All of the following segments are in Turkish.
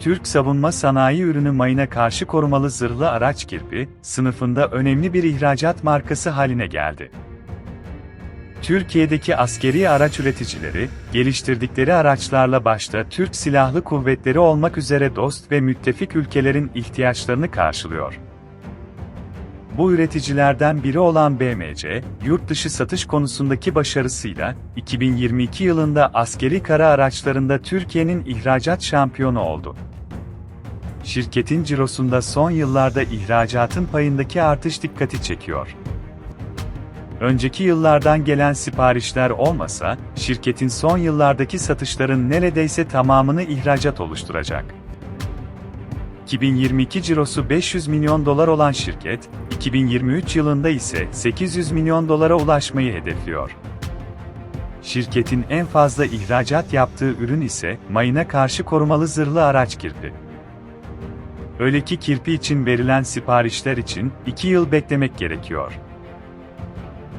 Türk savunma sanayi ürünü mayına karşı korumalı zırhlı araç kirpi, sınıfında önemli bir ihracat markası haline geldi. Türkiye'deki askeri araç üreticileri, geliştirdikleri araçlarla başta Türk Silahlı Kuvvetleri olmak üzere dost ve müttefik ülkelerin ihtiyaçlarını karşılıyor. Bu üreticilerden biri olan BMC, yurt dışı satış konusundaki başarısıyla 2022 yılında askeri kara araçlarında Türkiye'nin ihracat şampiyonu oldu. Şirketin cirosunda son yıllarda ihracatın payındaki artış dikkati çekiyor. Önceki yıllardan gelen siparişler olmasa, şirketin son yıllardaki satışların neredeyse tamamını ihracat oluşturacak. 2022 cirosu 500 milyon dolar olan şirket, 2023 yılında ise 800 milyon dolara ulaşmayı hedefliyor. Şirketin en fazla ihracat yaptığı ürün ise mayına karşı korumalı zırhlı araç kirpi. Öyle ki kirpi için verilen siparişler için 2 yıl beklemek gerekiyor.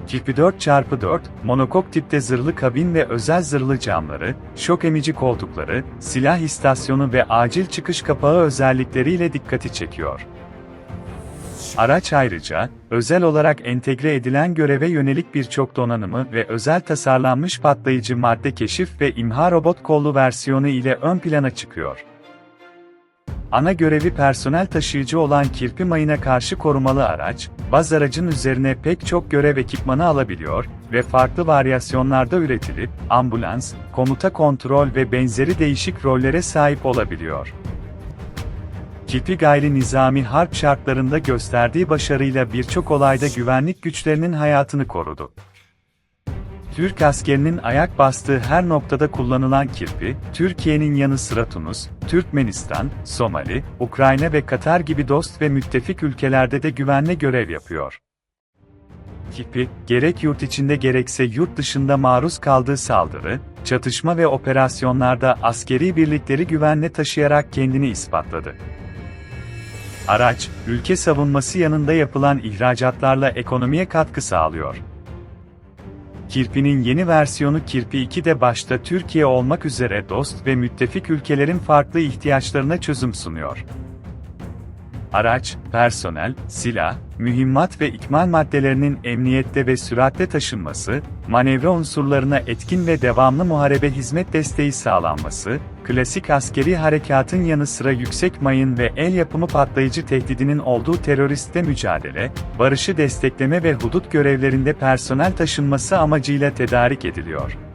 Kirpi 4x4, monokok tipte zırhlı kabin ve özel zırhlı camları, şok emici koltukları, silah istasyonu ve acil çıkış kapağı özellikleriyle dikkati çekiyor. Araç ayrıca, özel olarak entegre edilen göreve yönelik birçok donanımı ve özel tasarlanmış patlayıcı madde keşif ve imha robot kollu versiyonu ile ön plana çıkıyor. Ana görevi personel taşıyıcı olan kirpi mayına karşı korumalı araç, baz aracın üzerine pek çok görev ekipmanı alabiliyor ve farklı varyasyonlarda üretilip, ambulans, komuta kontrol ve benzeri değişik rollere sahip olabiliyor. Kirpi gayri nizami harp şartlarında gösterdiği başarıyla birçok olayda güvenlik güçlerinin hayatını korudu. Türk askerinin ayak bastığı her noktada kullanılan kirpi, Türkiye'nin yanı sıra Tunus, Türkmenistan, Somali, Ukrayna ve Katar gibi dost ve müttefik ülkelerde de güvenle görev yapıyor. Kirpi, gerek yurt içinde gerekse yurt dışında maruz kaldığı saldırı, çatışma ve operasyonlarda askeri birlikleri güvenle taşıyarak kendini ispatladı. Araç, ülke savunması yanında yapılan ihracatlarla ekonomiye katkı sağlıyor. Kirpi'nin yeni versiyonu Kirpi 2 de başta Türkiye olmak üzere dost ve müttefik ülkelerin farklı ihtiyaçlarına çözüm sunuyor. Araç, personel, silah, mühimmat ve ikmal maddelerinin emniyette ve süratle taşınması, manevra unsurlarına etkin ve devamlı muharebe hizmet desteği sağlanması, klasik askeri harekatın yanı sıra yüksek mayın ve el yapımı patlayıcı tehdidinin olduğu teröristle mücadele, barışı destekleme ve hudut görevlerinde personel taşınması amacıyla tedarik ediliyor.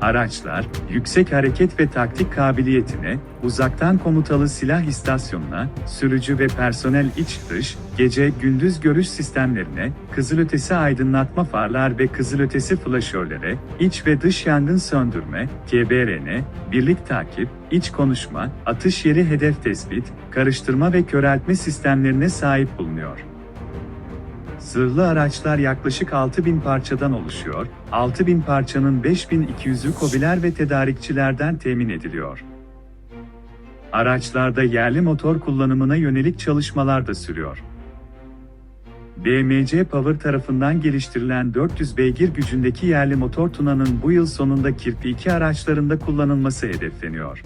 Araçlar, yüksek hareket ve taktik kabiliyetine, uzaktan komutalı silah istasyonuna, sürücü ve personel iç dış, gece gündüz görüş sistemlerine, kızılötesi aydınlatma farlar ve kızılötesi flaşörlere, iç ve dış yangın söndürme, KBRN, birlik takip, iç konuşma, atış yeri hedef tespit, karıştırma ve köreltme sistemlerine sahip bulunuyor. Zırhlı araçlar yaklaşık 6000 parçadan oluşuyor, 6000 parçanın 5200'ü kobiler ve tedarikçilerden temin ediliyor. Araçlarda yerli motor kullanımına yönelik çalışmalar da sürüyor. BMC Power tarafından geliştirilen 400 beygir gücündeki yerli motor Tuna'nın bu yıl sonunda Kirpi 2 araçlarında kullanılması hedefleniyor.